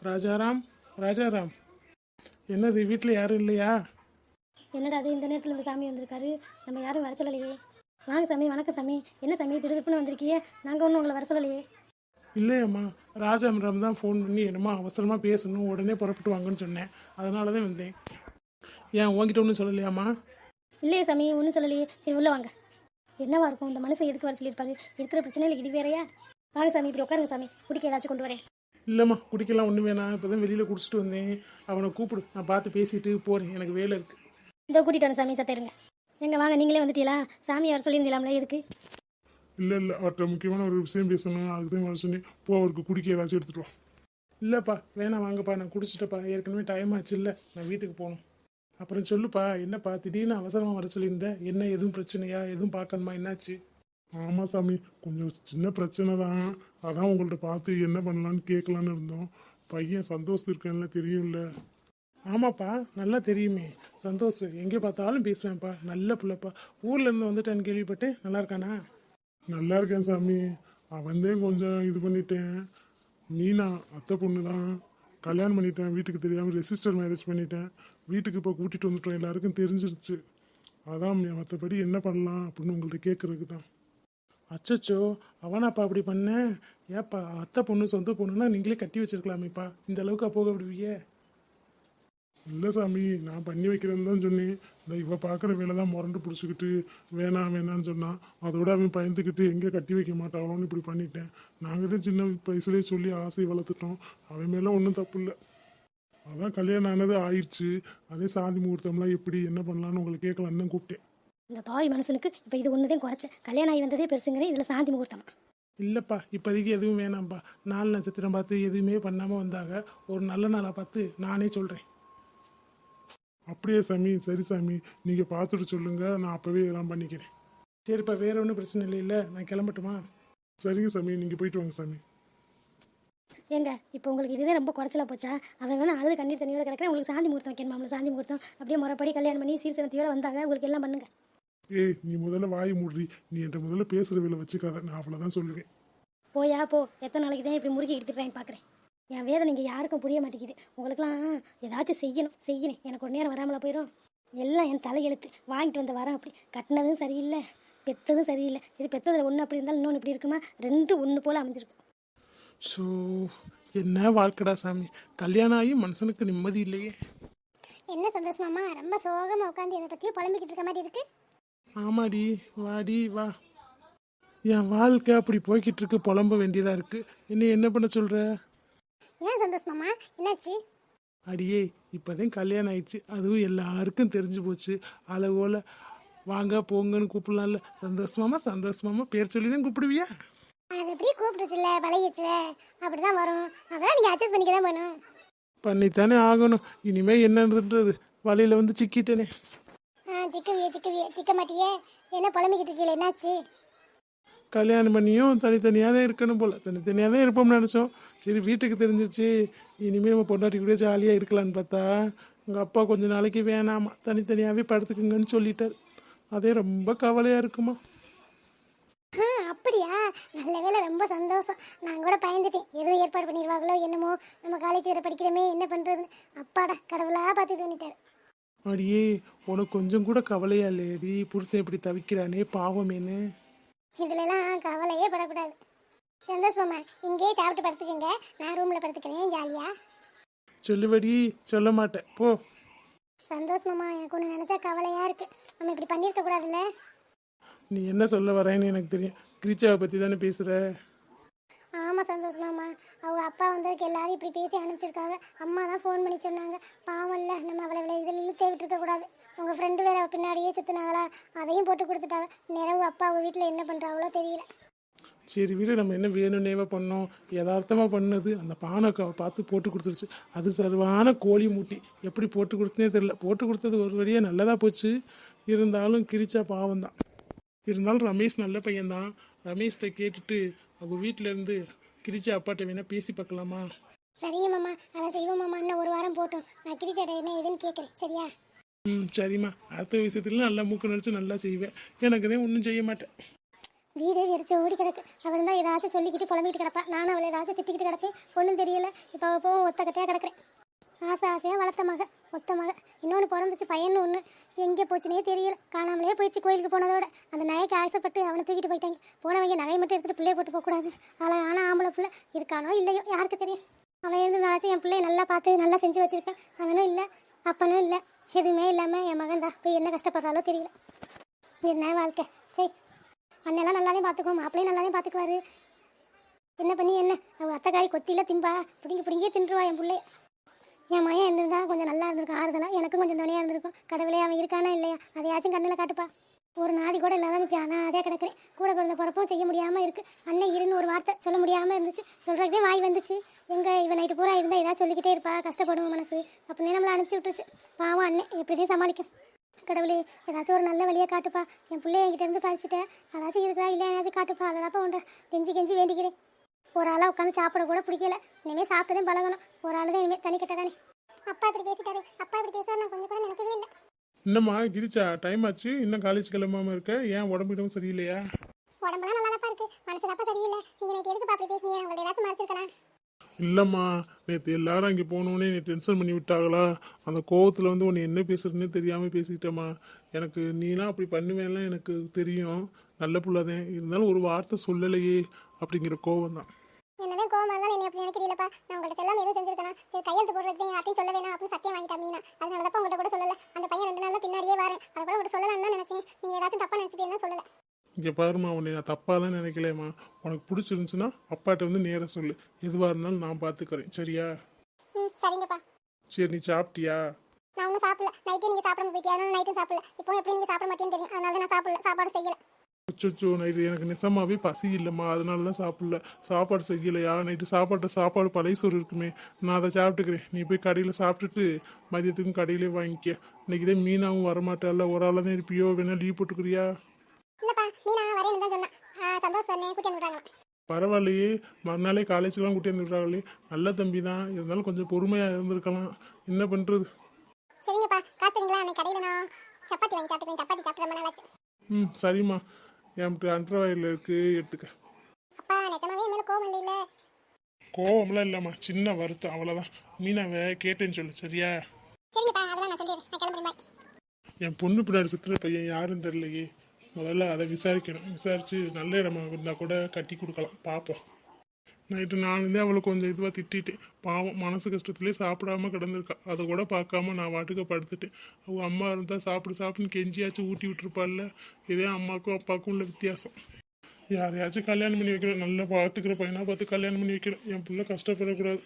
ராஜாராம் ராஜாராம். என்னது வீட்டில் யாரும் இல்லையா? என்னடா அது இந்த நேரத்தில் இந்த சாமி வந்திருக்காரு? நம்ம யாரும் வர சொல்லலையே. வாங்க சாமி வணக்கம் சாமி. என்ன சாமி திடுதுப்புன்னு வந்திருக்கீங்க? நாங்கள் ஒன்றும் உங்களை வர சொல்லலையே. இல்லையம்மா ராஜாராம் தான் ஃபோன் பண்ணி என்னமோ அவசரமாக பேசணும் உடனே புறப்பட்டு வாங்கன்னு சொன்னேன். அதனால தான் வந்தேன். ஏன் உங்ககிட்ட ஒன்றும் சொல்லலையாம்மா? இல்லையே சாமி ஒன்றும் சொல்லலையே. சரி உள்ளே வாங்க. என்னவா இருக்கும் இந்த மனுஷன் எதுக்கு வர சொல்லியிருப்பாரு? இருக்கிற பிரச்சனையில் இது வேறையா? வாங்க சாமி இப்படி உட்காருங்க சாமி. குடிக்க ஏதாச்சும் கொண்டு வரேன். இல்லைம்மா குடிக்கலாம் ஒன்றும் வேணாம். இப்போ தான் வெளியில் குடிச்சிட்டு வந்தேன். அவனை கூப்பிடு. நான் பார்த்து பேசிட்டு போகிறேன் எனக்கு வேலை இருக்குது இதோ கூட்டிட்டு சாமி சத்தருங்க எங்க வாங்க நீங்களே வந்துட்டீங்களா? சாமி வர சொல்லியிருந்தீங்களாம்ல எதுக்கு? இல்லை இல்லை. அவர்கிட்ட முக்கியமான ஒரு விஷயம் பேசணும். அதுக்கு தான் வர சொன்னேன். போ அவருக்கு குடிக்க ஏதாச்சும் எடுத்துட்டு வா. இல்லைப்பா வேணாம் வாங்கப்பா. நான் குடிச்சிட்டப்பா. ஏற்கனவே டைம் ஆச்சு இல்லை. நான் வீட்டுக்கு போகணும். அப்புறம் சொல்லுப்பா என்னப்பா திடீர்னு அவசரமாக வர சொல்லியிருந்தேன் என்ன எதுவும் பிரச்சனையா? எதுவும் பார்க்கணுமா? என்னாச்சு? ஆமாம் சாமி கொஞ்சம் சின்ன பிரச்சனை தான். அதான் உங்கள்ட்ட பார்த்து என்ன பண்ணலான்னு கேட்கலான்னு இருந்தோம். பையன் சந்தோஷம் இருக்கான்ல தெரியும்ல. ஆமாப்பா நல்லா தெரியுமே. சந்தோஷ் எங்கே பார்த்தாலும் பேசுவேன்ப்பா. நல்ல பிள்ளைப்பா. ஊர்லேருந்து வந்துட்டேன்னு கேள்விப்பட்டேன் நல்லா இருக்கானா? நல்லா இருக்கேன் சாமி. அவன்தான் கொஞ்சம் இது பண்ணிட்டேன். மீனா அத்தை பொண்ணு தான். கல்யாணம் பண்ணிட்டேன். வீட்டுக்கு தெரியாமல் ரெசிஸ்டர் மேரேஜ் பண்ணிட்டேன். வீட்டுக்கு இப்போ கூட்டிகிட்டு வந்துட்டோம். எல்லாருக்கும் தெரிஞ்சிருச்சு. அதான் மற்றபடி என்ன பண்ணலாம் அப்படின்னு உங்கள்கிட்ட கேட்குறதுக்கு தான். அச்சச்சோ அவனாப்பா அப்படி பண்ணேன் ஏப்பா அத்தை பொண்ணு சொந்த பொண்ணுன்னா நீங்களே கட்டி வச்சிருக்கலாமேப்பா. இந்த அளவுக்கு போக விடுவீங்க இல்லை சாமி நான் பண்ணி வைக்கிறேன்னு தான் சொன்னேன். இந்த இவ பார்க்குற வேலை தான் முரண்டு பிடிச்சிக்கிட்டு வேணாம் வேணான்னு சொன்னான் அதோட அவன் பயந்துக்கிட்டு எங்கே கட்டி வைக்க மாட்டானோன்னு இப்படி பண்ணிட்டேன். நாங்கள் தான் சின்ன வயசுலேயே சொல்லி ஆசை வளர்த்துட்டோம். அவன் மேலே ஒன்றும் தப்பு இல்லை. அதான் கல்யாணம் ஆனது ஆயிடுச்சு. அதே சாதி முகூர்த்தம்லாம் எப்படி என்ன பண்ணலான்னு உங்களை கேட்கலான்னு தான் கூப்பிட்டேன். இந்த பாவி மனுஷனுக்கு இப்போ இது ஒன்று தான் குறைச்ச. கல்யாணம் ஆகி வந்ததே பெருசுங்கிறேன் இதில் சாந்தி முகூர்த்தமா. இல்லைப்பா இப்போதைக்கு எதுவும் வேணாம்ப்பா. நாலு நட்சத்திரம் பார்த்து எதுவுமே பண்ணாமல் வந்தாங்க. ஒரு நல்ல நாளாக பார்த்து நானே சொல்கிறேன் அப்படியே சாமி சரி சாமி. நீங்கள் பார்த்துட்டு சொல்லுங்கள் நான் அப்போவே எல்லாம் பண்ணிக்கிறேன். சரிப்பா வேற ஒன்றும் பிரச்சனை இல்லை இல்லை. நான் கிளம்பட்டுமா? சரிங்க சாமி. நீங்கள் போயிட்டு வாங்க சாமி. ஏங்க இப்போ உங்களுக்கு இதுவே ரொம்ப குறைச்சலா போச்சா? அவன் வேணா அழுது கண்ணீர் தண்ணியோட கிடக்கிறேன். உங்களுக்கு சாந்தி முகூர்த்தம் வைக்கணுமா? சாந்தி முகூர்த்தம். அப்படியே முறைப்படி கல்யாணம் பண்ணி சீர்சனத்தையோட வந்தாங்க. உங்களுக்கு எல்லாம் பண்ணுங்க. ஏய் நீ முதல்ல வாய் மூடுறி நீ என்கிட்ட முதல்ல பேசுகிற வேலை வச்சுக்காத. நான் அவ்வளோதான் சொல்லுவேன். போயா போ. எத்தனை நாளைக்கு தான் இப்படி முறுக்கி எடுத்துட்டேன் பார்க்குறேன் என் வேதனை இங்கே யாருக்கும் புரிய மாட்டேங்குது. உங்களுக்குலாம் ஏதாச்சும் செய்யணும். செய்யணும். எனக்கு ஒரு நேரம் வராமல போயிடும் எல்லாம் என் தலையெழுத்து. வாங்கிட்டு வந்த வரேன் அப்படி. கட்டினதும் சரியில்லை. பெத்ததும் சரியில்லை. சரி பெத்ததில் ஒன்று அப்படி இருந்தாலும் இன்னொன்று இப்படி இருக்குமா? ரெண்டு ஒன்று போல் அமைஞ்சிருக்கும். ஸோ என்ன வாழ்க்கடா சாமி? கல்யாணம் ஆகி மனுஷனுக்கு நிம்மதி இல்லையே. என்ன சந்தோஷமாம்மா? ரொம்ப சோகமா உட்காந்து இதை பத்தியே புலம்பிக்கிட்டு இருக்க மாதிரி இருக்கு. ஆமாடி வாடி வா. என் வாழ்க்கை அப்படி போய்கிட்டு இருக்கு புலம்ப வேண்டியதா இருக்கு. என்ன என்ன பண்ண சொல்ற? ஏன் சந்தோஷமாம்மா என்னாச்சு? அடியே இப்போதான் கல்யாணம் ஆயிடுச்சு. அதுவும் எல்லாருக்கும் தெரிஞ்சு போச்சு. அளவோல வாங்க போங்கன்னு கூப்பிடலாம்ல. சந்தோஷமாமா சந்தோஷமாமா பேர் சொல்லி தான் கூப்பிடுவியா? அது எப்படியே கூப்பிட்டுச்சுல பழகிச்சுல அப்படிதான் வரும். அதெல்லாம் நீங்க அட்ஜஸ்ட் பண்ணிக்க தான் வேணும். பண்ணித்தானே ஆகணும். இனிமே என்னன்றது வலையில வந்து சிக்கிட்டேனே. சிக்கவிய சிக்கவிய சிக்க மாட்டியே? என்ன புலம்பிக்கிட்டு இருக்கீங்களே என்னாச்சு? கல்யாணம் பண்ணியும் தனித்தனியாக தான் இருக்கணும் போல். தனித்தனியாக தான் இருப்போம்னு நினச்சோம். சரி வீட்டுக்கு தெரிஞ்சிருச்சு. இனிமேல் நம்ம பொண்டாட்டி கூட ஜாலியாக இருக்கலான்னு பார்த்தா உங்கள் அப்பா கொஞ்ச நாளைக்கு வேணாமா. தனித்தனியாகவே படுத்துக்குங்கன்னு சொல்லிட்டார். அதே ரொம்ப கவலையாக இருக்குமா? அப்படியா? நல்ல வேளை ரொம்ப சந்தோஷம். நான் கூட பயந்துட்டேன். ஏதோ ஏற்பாடு பண்ணிடுவாங்களோ என்னமோ. நம்ம காலேஜ் வரை படிக்கிறோமே என்ன பண்றது? அப்பாடா கடவுளா பார்த்து இது பண்ணிட்டாரு அடியே உனக்கு கொஞ்சம் கூட கவலையா இல்லையடி புருஷன் இப்படி தவிக்கிறானே பாவமேன்னு இதுலலாம் கவலையே படக்கூடாது. சந்தோஷமாம்மா இங்கேயே சாப்பிட்டு படுத்துக்கங்க. நான் ரூம்ல படுத்துக்கிறேன் ஜாலியா? சொல்லுவடி சொல்ல மாட்டேன். போ. சந்தோஷமாம்மா எனக்கு ஒன்று நினச்சா கவலையாக இருக்கு. நம்ம இப்படி பண்ணியிருக்க கூடாதுல்ல? நீ என்ன சொல்ல வரேன்னு எனக்கு தெரியும். கிரிச்சாவை பற்றி தானே பேசுகிற ஆமாம் சந்தோஷமாம்மா அவங்க அப்பா வந்ததுக்கு எல்லாரும் இப்படி பேசி அனுப்பிச்சிருக்காங்க. அம்மா தான் ஃபோன் பண்ணி சொன்னாங்க. பாவம் இல்லை நம்ம அவளை இவ்வளோ இதில் இழுத்தே விட்டுருக்கக்கூடாது உங்கள் ஃப்ரெண்டு வேற பின்னாடியே சுற்றினாங்களா அதையும் போட்டு கொடுத்துட்டாங்க. நிறவு அப்பா அவங்க வீட்டில் என்ன பண்ணுறாங்களோ தெரியல. சரி வீடு நம்ம என்ன வேணும்னேவா பண்ணோம். யதார்த்தமாக பண்ணது. அந்த பானை பார்த்து போட்டு கொடுத்துருச்சு. அது சர்வான கோழி மூட்டி. எப்படி போட்டு கொடுத்தனே தெரில போட்டு கொடுத்தது ஒரு வழியாக நல்லதாக போச்சு. இருந்தாலும் கிரிச்சா பாவம் தான் இருந்தாலும் ரமேஷ் நல்ல பையன்தான். ரமேஷ்கிட்ட கேட்டுட்டு அவங்க வீட்டில் இருந்து கிரிச்சா அப்பாட்ட வேணால் பேசி பார்க்கலாமா? சரிங்க மாமா அதை செய்வோம் மாமா. இன்னும் ஒரு வாரம் போட்டோம். நான் கிரிச்சட்டை என்ன ஏதுன்னு கேட்குறேன் சரியா? ம் சரிம்மா. அடுத்த விஷயத்துல நல்லா மூக்கு நடிச்சு நல்லா செய்வேன். எனக்கு தான் ஒன்றும் செய்ய மாட்டேன். வீடே வெறிச்சு ஓடி கிடக்கு. அவள் இருந்தால் ஏதாச்சும் சொல்லிக்கிட்டு புலம்பிட்டு கிடப்பா நானும் அவளை ஏதாச்சும் திட்டிக்கிட்டு கிடப்பேன். ஒன்றும் தெரியல. இப்போ அவள் போகும் ஒத்த கட்டையாக கிடக்குறேன். ஆசை ஆசையாக வளர்த்த மக ஒத்த மக இன்னொன்று பிறந்துச்சு பையன் ஒன்று எங்கே போச்சுனே தெரியல. காணாமலே போயிடுச்சு கோயிலுக்கு போனதோட. அந்த நகைக்கு ஆசைப்பட்டு அவனை தூக்கிட்டு போயிட்டாங்க. போனவங்க நகையை மட்டும் எடுத்துகிட்டு பிள்ளைய போட்டு போகக்கூடாது. ஆனால் ஆனால் ஆம்பளை பிள்ளை இருக்கானோ இல்லையோ யாருக்கு தெரியும். அவன் இருந்தாச்சும் என் பிள்ளைய நல்லா பார்த்து நல்லா செஞ்சு வச்சுருப்பேன். அவனும் இல்லை அப்பனும் இல்லை. எதுவுமே இல்லாமல் என் மகன் தான். போய் என்ன கஷ்டப்படுறாலோ தெரியல. என்ன வாழ்க்கை? சரி. அண்ணெல்லாம் நல்லாவே பார்த்துக்குவோம் மாப்பிள்ளையும் நல்லாவே பார்த்துக்குவாரு. என்ன பண்ணி என்ன? அவள் அத்தக்காய் கொத்தியில் திம்பா. பிடிங்கி பிடிங்கியே தின்றுவா என் பிள்ளைய. என் மயம் இருந்திருந்தா கொஞ்சம் நல்லா இருந்திருக்கும். ஆறுதலாக எனக்கும் கொஞ்சம் துணையாக இருந்திருக்கும். கடவுளே அவன் இருக்கானா இல்லையா? அதையாச்சும் கண்ணில் காட்டுப்பா. ஒரு நாதி கூட இல்லாத இப்படி அதே கிடக்கிறேன். கூட பிறந்த பிறப்பும் செய்ய முடியாமல் இருக்கு. அண்ணன் இருன்னு ஒரு வார்த்தை சொல்ல முடியாமல் இருந்துச்சு. சொல்கிறதே வாய் வந்துச்சு. எங்கே இவன் நைட்டு பூரா இருந்தால் ஏதாவது சொல்லிக்கிட்டே இருப்பா. கஷ்டப்படுவோம் மனசு. அப்படின்னு நம்மளை அனுப்பிச்சி விட்டுருச்சு. பாவம் அண்ணன் எப்படியும் சமாளிக்கும்? கடவுளே ஏதாச்சும் ஒரு நல்ல வழியை காட்டுப்பா. என் பிள்ளைய என்கிட்ட இருந்து பறிச்சுட்டேன் அதாச்சும் இருக்குதா இல்லை ஏதாச்சும் காட்டுப்பா. அதை தான்ப்பா கெஞ்சி கெஞ்சி வேண்டிக்கிறேன். ஒரு ஆளாக உட்காந்து சாப்பிட கூட பிடிக்கல. இனிமேல் சாப்பிட்டதே பழகணும். ஒரு ஆள் தான் இனிமேல் தனி கிட்ட தானே அப்பா இப்படி பேசிட்டாரு. அப்பா இப்படி பேசுவார் நான் கொஞ்சம் கூட நினைக்கவே இல்லை. என்னம்மா கிரிச்சா டைம் ஆச்சு? இன்னும் காலேஜ் கிளம்பாம இருக்க? ஏன் உடம்பு கிடம்பு சரியில்லையா? உடம்புலாம் நல்லா தான் இருக்கு. மனசு தாப்பா சரியில்லை. நீங்க நேற்று எதுக்கு அப்படி பேசுனீங்க? உங்கள்ட்ட ஏதாச்சும் மறைச்சிருக்கனா இல்லைம்மா நேற்று எல்லாரும் அங்கே போனோடனே நீ டென்ஷன் பண்ணி விட்டாங்களா? அந்த கோவத்தில் வந்து உன்னை என்ன பேசுறதுன்னே தெரியாமல் பேசிக்கிட்டேம்மா. எனக்கு நீலாம் அப்படி பண்ணுவேன்லாம் எனக்கு தெரியும். நல்ல புள்ளதான். இருந்தாலும் ஒரு வார்த்தை சொல்லலையே அப்படிங்கிற கோவம் தான் என்னதான் கோவமா இருந்தாலும் என்ன அப்படி நினைக்கிறீங்களப்பா நான் உங்கள்ட்ட செல்லாம எதுவும் செஞ்சிருக்கேன்? சரி கையெழுத்து போடுறது யார்ட்டையும் சொல்ல வேணாம். அப்படின்னு சத்தியம் வாங்கிட்டா மீனா. அதனால தான் உங்கள்ட்ட கூட சொல்லல. அந்த பையன் ரெண்டு நாள்ல பின்னாடியே வரேன். அதை கூட உங்கள்ட்ட சொல்லலாம்னு தான் நினைச்சேன். நீ ஏதாச்சும் தப்பா நினைச்சுப்பேன்னு சொல்லல. இங்கே பாருமா உன்னை நான் தப்பாக தான் நினைக்கலையம்மா உனக்கு பிடிச்சிருந்துச்சுன்னா அப்பாட்ட வந்து நேராக சொல்லு. எதுவாக இருந்தாலும் நான் பார்த்துக்கிறேன் சரியா? ம் சரிங்கப்பா. சரி நீ சாப்பிட்டியா? நான் ஒன்றும் சாப்பிடல. நைட்டே நீங்க சாப்பிடாம போயிட்டியா? அதனால நைட்டும் சாப்பிடல. இப்போ எப்படி நீங்க சாப்பிட மாட்டேன்னு தெரியும். அதனால தான் நான் சாப்பிடல. சாப்பாடு செய்யல. அச்சோ நைட்டு எனக்கு நிஜமாவே பசி இல்லைம்மா. அதனால தான் சாப்பிடல. சாப்பாடு செய்யலையா? நைட்டு சாப்பாட்டு சாப்பாடு பழைய சோறு இருக்குமே. நான் அதை சாப்பிட்டுக்கிறேன். நீ போய் கடையில் சாப்பிட்டுட்டு மதியத்துக்கும் கடையிலே வாங்கிக்க. இன்னைக்கு தான் மீனாவும் வரமாட்டால ஒரு ஆளாக தான் இருப்பியோ? வேணா லீவ் போட்டுக்கிறியா? பரவாயில்லையே. மறுநாளே காலேஜுக்கெலாம் கூட்டி வந்து விட்றாங்களே. நல்ல தம்பி தான். இருந்தாலும் கொஞ்சம் பொறுமையாக இருந்திருக்கலாம். என்ன பண்ணுறது சரிங்கப்பா. காசு கடையில் நான் சப்பாத்தி வாங்கி சாப்பிட்டுருக்கேன் சப்பாத்தி சாப்பிட்டு ரொம்ப நாள் ஆச்சு ம் சரிம்மா. என்கிட்ட அண்டர் வயலில் இருக்குது எடுத்துக்க. அப்பா நிஜமாவே மேல கோவம் கோவம்லாம் இல்லைம்மா. சின்ன வருத்தம். அவ்வளோதான் மீனாவை கேட்டேன்னு சொல்லு சரியா? சரிங்கப்பா அதெல்லாம் நான் சொல்லிடுறேன். நான் கிளம்புறேன் பாய் என் பொண்ணு பின்னாடி சுற்றுற பையன் யாருன்னு தெரியலையே. முதல்ல அதை விசாரிக்கணும். விசாரித்து நல்ல இடமா இருந்தால் கூட கட்டி கொடுக்கலாம். பார்ப்போம் நைட்டு நானுந்தே அவளை கொஞ்சம் இதுவாக திட்டிட்டேன். பாவம் மனசு கஷ்டத்துலேயே சாப்பிடாம கிடந்திருக்கா. அதை கூட பார்க்காம நான் வாட்டுக்க படுத்துட்டேன். அவங்க அம்மா இருந்தால் சாப்பிடு சாப்பிடுன்னு கெஞ்சியாச்சும் ஊட்டி விட்டுருப்பாள்ல. இதே அம்மாக்கும் அப்பாவுக்கும் உள்ள வித்தியாசம். யாரையாச்சும் கல்யாணம் பண்ணி வைக்கணும். நல்லா பார்த்துக்கிற பையனாக பார்த்து கல்யாணம் பண்ணி வைக்கணும். என் பிள்ளை கஷ்டப்படக்கூடாது.